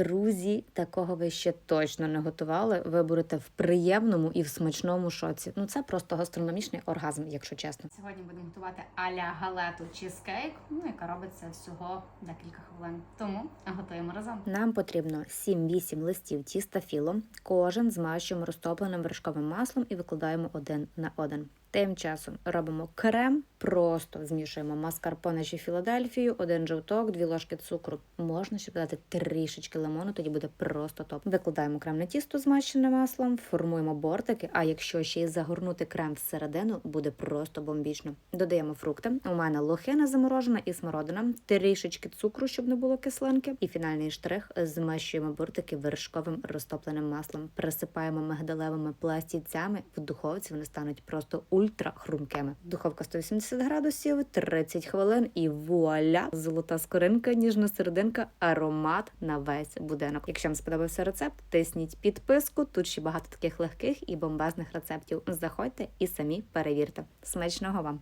Друзі, такого ви ще точно не готували. Ви будете в приємному і в смачному шоці. Ну це просто гастрономічний оргазм, якщо чесно. Сьогодні будемо готувати аля галету чизкейк, ну яка робиться всього декілька хвилин. Тому готуємо разом. Нам потрібно 7-8 листів тіста філо. Кожен змащуємо розтопленим вершковим маслом і викладаємо один на один. Тим часом робимо крем, просто змішуємо маскарпоне чи Філадельфію, один жовток, дві ложки цукру. Можна ще додати трішечки лимону, тоді буде просто топ. Викладаємо крем на тісто змащене маслом, формуємо бортики. А якщо ще й загорнути крем всередину, буде просто бомбічно. Додаємо фрукти. У мене лохина заморожена і смородина, трішечки цукру, щоб не було кислинки. І фінальний штрих змащуємо бортики вершковим розтопленим маслом. Присипаємо мигдалевими пластівцями. В духовці вони стануть просто ультра хрумкими. Духовка 180 градусів, 30 хвилин і вуаля! Золота скоринка, ніжна серединка, аромат на весь будинок. Якщо вам сподобався рецепт, тисніть підписку. Тут ще багато таких легких і бомбезних рецептів. Заходьте і самі перевірте. Смачного вам!